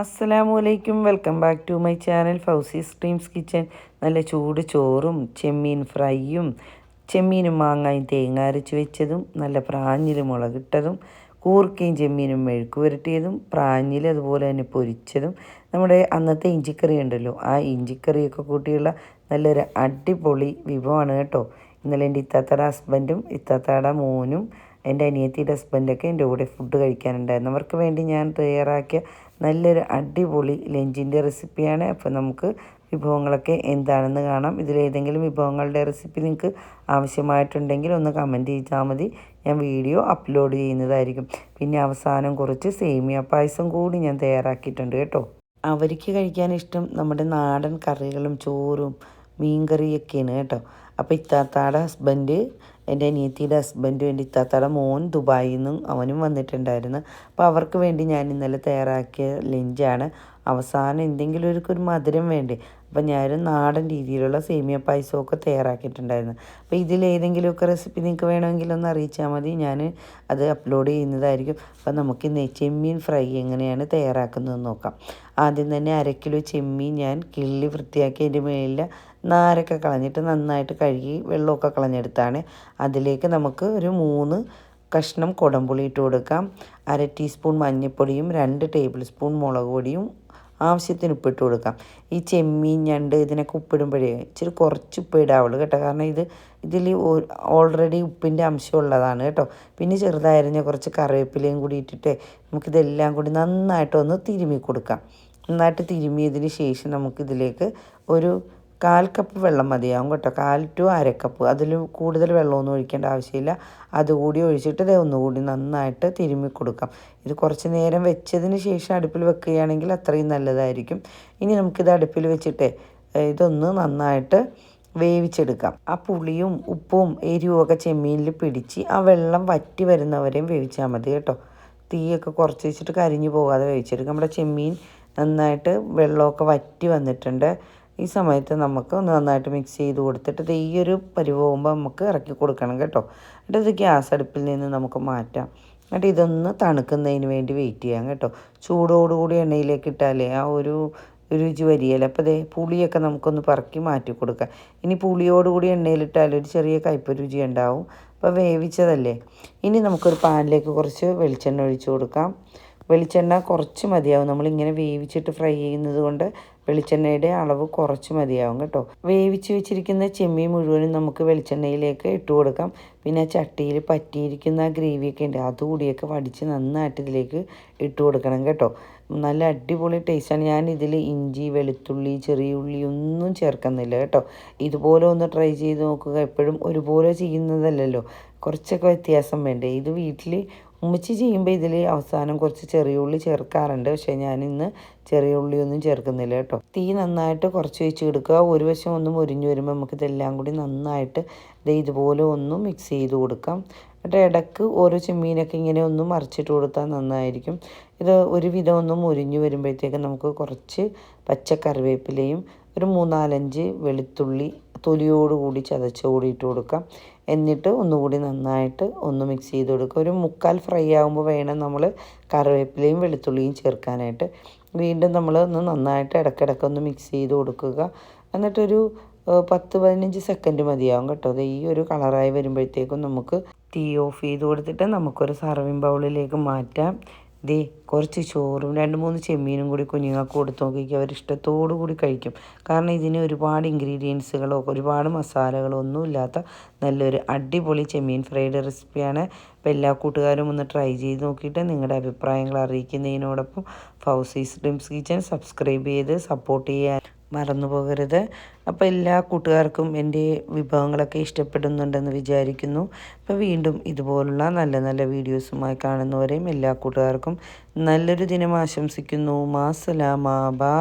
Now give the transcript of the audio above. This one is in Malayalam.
അസ്സലാമു അലൈക്കും welcome back to my channel Fousi dreams kitchen. നല്ല ചൂട് ചോറും ചെമ്മീൻ ഫ്രൈയും ചെമ്മീനും മാങ്ങായും തേങ്ങ അരച്ച് വെച്ചതും നല്ല പ്രാഞ്ഞിൽ മുളകിട്ടതും കൂർക്കയും ചെമ്മീനും മെഴുക്ക് പുരട്ടിയതും പ്രാഞ്ഞിൽ അതുപോലെ തന്നെ പൊരിച്ചതും. നമ്മുടെ അന്നത്തെ ഇഞ്ചിക്കറി ഉണ്ടല്ലോ ആ ഇഞ്ചിക്കറിയൊക്കെ കൂട്ടിയുള്ള നല്ലൊരു അടിപൊളി വിഭവമാണ് കേട്ടോ. ഇന്നലെ എന്റെ ഇത്താത്തയുടെ ഹസ്ബൻഡും ഇത്താത്തയുടെ മോനും എന്റെ അനിയത്തിയുടെ ഹസ്ബൻഡൊക്കെ എന്റെ കൂടെ ഫുഡ് കഴിക്കാനുണ്ടായിരുന്നു. അവർക്ക് വേണ്ടി ഞാൻ തയ്യാറാക്കിയ നല്ലൊരു അടിപൊളി ലഞ്ചിന്റെ റെസിപ്പിയാണ്. അപ്പോൾ നമുക്ക് വിഭവങ്ങളൊക്കെ എന്താണെന്ന് കാണാം. ഇതിലേതെങ്കിലും വിഭവങ്ങളുടെ റെസിപ്പി നിങ്ങൾക്ക് ആവശ്യമായിട്ടുണ്ടെങ്കിൽ ഒന്ന് കമന്റ് ചെയ്താൽ മതി. ഞാൻ വീഡിയോ അപ്ലോഡ് ചെയ്യുന്നതായിരിക്കും. പിന്നെ അവസാനം കുറച്ച് സേമിയ പായസം കൂടി ഞാൻ തയ്യാറാക്കിയിട്ടുണ്ട് കേട്ടോ. അവർക്ക് കഴിക്കാൻ ഇഷ്ടം നമ്മുടെ നാടൻ കറികളും ചോറും മീൻകറിയൊക്കെയാണ് കേട്ടോ. അപ്പോൾ ഇത്താത്താടെ ഹസ്ബൻഡ് എന്റെ അനിയത്തിയുടെ ഹസ്ബൻഡും എന്റെ ഇത്താത്തയുടെ മോൻ ദുബായിൽ നിന്നും അവനും വന്നിട്ടുണ്ടായിരുന്നു. അപ്പോൾ അവർക്ക് വേണ്ടി ഞാൻ ഇന്നലെ തയ്യാറാക്കിയ ലഞ്ചാണ്. അവസാനം എന്തെങ്കിലും ഒരു ഒരു മധുരം വേണ്ടി? അപ്പം ഞാനൊരു നാടൻ രീതിയിലുള്ള സേമിയ പായസമൊക്കെ തയ്യാറാക്കിയിട്ടുണ്ടായിരുന്നു. അപ്പോൾ ഇതിലേതെങ്കിലുമൊക്കെ റെസിപ്പി നിങ്ങൾക്ക് വേണമെങ്കിൽ ഒന്ന് അറിയിച്ചാൽ മതി. ഞാൻ അത് അപ്ലോഡ് ചെയ്യുന്നതായിരിക്കും. അപ്പം നമുക്ക് ഇന്ന് ചെമ്മീൻ ഫ്രൈ എങ്ങനെയാണ് തയ്യാറാക്കുന്നതെന്ന് നോക്കാം. ആദ്യം തന്നെ അര കിലോ ചെമ്മീൻ ഞാൻ കിള്ളി വൃത്തിയാക്കി അതിന്റെ മേലിൽ നാരൊക്കെ കളഞ്ഞിട്ട് നന്നായിട്ട് കഴുകി വെള്ളമൊക്കെ കളഞ്ഞെടുത്താണ്. അതിലേക്ക് നമുക്ക് ഒരു മൂന്ന് കഷ്ണം കുടംപുളി ഇട്ട് കൊടുക്കാം. അര ടീസ്പൂൺ മഞ്ഞൾപ്പൊടിയും രണ്ട് ടേബിൾ സ്പൂൺ മുളക് പൊടിയും ആവശ്യത്തിന് ഉപ്പിട്ട് കൊടുക്കാം. ഈ ചെമ്മീൻ ഞണ്ട് ഇതിനൊക്കെ ഉപ്പിടുമ്പോഴേ ഇച്ചിരി കുറച്ച് ഉപ്പ് ഇടാവുള്ളൂ കേട്ടോ. കാരണം ഇത് ഇതിൽ ഓൾറെഡി ഉപ്പിന്റെ അംശം ഉള്ളതാണ് കേട്ടോ. പിന്നെ ചെറുതായിരുന്ന കുറച്ച് കറിവേപ്പിലയും കൂടി ഇട്ടിട്ട് നമുക്കിതെല്ലാം കൂടി നന്നായിട്ടൊന്ന് തിരുമ്മി കൊടുക്കാം. നന്നായിട്ട് തിരുമ്മിയതിന് ശേഷം നമുക്കിതിലേക്ക് ഒരു കാൽ കപ്പ് വെള്ളം മതിയാവും കേട്ടോ. കാൽ ടു അരക്കപ്പ് അതിൽ കൂടുതൽ വെള്ളമൊന്നും ഒഴിക്കേണ്ട ആവശ്യമില്ല. അതുകൂടി ഒഴിച്ചിട്ട് ഇത് ഒന്നുകൂടി നന്നായിട്ട് തിരുമ്മി കൊടുക്കാം. ഇത് കുറച്ച് നേരം വെച്ചതിന് ശേഷം അടുപ്പിൽ വെക്കുകയാണെങ്കിൽ അത്രയും നല്ലതായിരിക്കും. ഇനി നമുക്കിത് അടുപ്പിൽ വെച്ചിട്ട് ഇതൊന്ന് നന്നായിട്ട് വേവിച്ചെടുക്കാം. ആ പുളിയും ഉപ്പും എരിവും ഒക്കെ ചെമ്മീനിൽ പിടിച്ച് ആ വെള്ളം വറ്റി വരുന്നവരെയും വേവിച്ചാൽ മതി കേട്ടോ. തീയൊക്കെ കുറച്ച് വെച്ചിട്ട് കരിഞ്ഞു പോകാതെ വേവിച്ചെടുക്കാം. നമ്മുടെ ചെമ്മീൻ നന്നായിട്ട് വെള്ളമൊക്കെ വറ്റി വന്നിട്ടുണ്ട്. ഈ സമയത്ത് നമുക്ക് ഒന്ന് നന്നായിട്ട് മിക്സ് ചെയ്ത് കൊടുത്തിട്ട് ഈ ഒരു പരിവാകുമ്പോൾ നമുക്ക് ഇറക്കി കൊടുക്കണം കേട്ടോ. എന്നിട്ട് ഇത് ഗ്യാസ് അടുപ്പിൽ നിന്ന് നമുക്ക് മാറ്റാം. എന്നിട്ട് ഇതൊന്ന് തണുക്കുന്നതിന് വേണ്ടി വെയിറ്റ് ചെയ്യാം കേട്ടോ. ചൂടോടുകൂടി എണ്ണയിലേക്ക് ഇട്ടാലേ ആ ഒരു രുചി വരികയില്ല. അപ്പോൾ ദേ പുളിയൊക്കെ നമുക്കൊന്ന് പറക്കി മാറ്റി കൊടുക്കാം. ഇനി പുളിയോടുകൂടി എണ്ണയിലിട്ടാൽ ഒരു ചെറിയ കയ്പ രുചി ഉണ്ടാവും. അപ്പോൾ വേവിച്ചതല്ലേ? ഇനി നമുക്കൊരു പാനിലേക്ക് കുറച്ച് വെളിച്ചെണ്ണ ഒഴിച്ചു കൊടുക്കാം. വെളിച്ചെണ്ണ കുറച്ച് മതിയാവും. നമ്മളിങ്ങനെ വേവിച്ചിട്ട് ഫ്രൈ ചെയ്യുന്നത് കൊണ്ട് വെളിച്ചെണ്ണയുടെ അളവ് കുറച്ച് മതിയാവും കേട്ടോ. വേവിച്ച് വെച്ചിരിക്കുന്ന ചെമ്മീൻ മുഴുവനും നമുക്ക് വെളിച്ചെണ്ണയിലേക്ക് ഇട്ട് കൊടുക്കാം. പിന്നെ ചട്ടിയിൽ പറ്റിയിരിക്കുന്ന ഗ്രേവിയൊക്കെ ഉണ്ട് അതുകൂടിയൊക്കെ വടിച്ച് നന്നായിട്ട് ഇതിലേക്ക് ഇട്ട് കൊടുക്കണം കേട്ടോ. നല്ല അടിപൊളി ടേസ്റ്റാണ് ഞാൻ ഇതിൽ ഇഞ്ചി വെളുത്തുള്ളി ചെറിയ ഉള്ളി ഒന്നും ചേർക്കുന്നില്ല കേട്ടോ. ഇതുപോലെ ഒന്ന് ട്രൈ ചെയ്ത് നോക്കുക. എപ്പോഴും ഒരുപോലെ ചെയ്യുന്നതല്ലല്ലോ. കുറച്ചൊക്കെ വ്യത്യാസം വേണ്ടേ? ഇത് വീട്ടിൽ ഉമ്മച്ചി ചെയ്യുമ്പോൾ ഇതിൽ അവസാനം കുറച്ച് ചെറിയ ഉള്ളി ചേർക്കാറുണ്ട്. പക്ഷേ ഞാൻ ഇന്ന് ചെറിയ ഉള്ളിയൊന്നും ചേർക്കുന്നില്ല കേട്ടോ. തീ നന്നായിട്ട് കുറച്ച് വെച്ച് കൊടുക്കുക ഒരു വശം ഒന്ന് മുരിഞ്ഞു വരുമ്പോൾ നമുക്ക് ഇതെല്ലാം കൂടി നന്നായിട്ട് ഇത് ഇതുപോലെ ഒന്ന് മിക്സ് ചെയ്ത് കൊടുക്കാം. എന്നിട്ട് ഇടയ്ക്ക് ഓരോ ചെമ്മീനൊക്കെ ഇങ്ങനെ ഒന്ന് മറിച്ചിട്ട് കൊടുത്താൽ നന്നായിരിക്കും. ഇത് ഒരുവിധം ഒന്ന് മുരിഞ്ഞു വരുമ്പോഴത്തേക്ക് നമുക്ക് കുറച്ച് പച്ച കറിവേപ്പിലയും ഒരു മൂന്നാലഞ്ച് വെളുത്തുള്ളി തൊലിയോടുകൂടി ചതച്ച് കൂടി ഇട്ട് കൊടുക്കാം. എന്നിട്ട് ഒന്നുകൂടി നന്നായിട്ട് ഒന്ന് മിക്സ് ചെയ്ത് കൊടുക്കുക. ഒരു മുക്കാൽ ഫ്രൈ ആകുമ്പോൾ വേണം നമ്മൾ കറിവേപ്പിലയും വെളുത്തുള്ളിയും ചേർക്കാനായിട്ട്. വീണ്ടും നമ്മൾ ഒന്ന് നന്നായിട്ട് ഇടയ്ക്കിടയ്ക്ക് ഒന്ന് മിക്സ് ചെയ്ത് കൊടുക്കുക. എന്നിട്ടൊരു പത്ത് പതിനഞ്ച് സെക്കൻഡ് മതിയാവും കേട്ടോ. അത് ഈ ഒരു കളറായി വരുമ്പോഴത്തേക്കും നമുക്ക് തീ ഓഫ് ചെയ്ത് കൊടുത്തിട്ട് നമുക്കൊരു സർവിങ് ബൗളിലേക്ക് മാറ്റാം. ദേ കുറച്ച് ചോറും രണ്ട് മൂന്ന് ചെമ്മീനും കൂടി കുഞ്ഞുങ്ങൾക്ക് കൊടുത്ത് നോക്കിക്കുക അവർ ഇഷ്ടത്തോടു കൂടി കഴിക്കും. കാരണം ഇതിന് ഒരുപാട് ഇൻഗ്രീഡിയൻസുകളോ ഒരുപാട് മസാലകളോ ഒന്നും ഇല്ലാത്ത നല്ലൊരു അടിപൊളി ചെമ്മീൻ ഫ്രൈഡ് റെസിപ്പിയാണ്. അപ്പോൾ എല്ലാ കൂട്ടുകാരും ഒന്ന് ട്രൈ ചെയ്ത് നോക്കിയിട്ട് നിങ്ങളുടെ അഭിപ്രായങ്ങൾ അറിയിക്കുന്നതിനോടൊപ്പം ഫൗസീസ് ഡ്രിംസ് കിച്ചൻ സബ്സ്ക്രൈബ് ചെയ്ത് സപ്പോർട്ട് ചെയ്യാൻ മറന്നു പോകരുത്. അപ്പോൾ എല്ലാ കൂട്ടുകാർക്കും എന്റെ വിഭവങ്ങളൊക്കെ ഇഷ്ടപ്പെടുന്നുണ്ടെന്ന് വിചാരിക്കുന്നു. അപ്പോൾ വീണ്ടും ഇതുപോലുള്ള നല്ല നല്ല വീഡിയോസുമായി കാണുന്നവരെയും എല്ലാ കൂട്ടുകാർക്കും നല്ലൊരു ദിനം ആശംസിക്കുന്നു. മാസലാമ ബാ.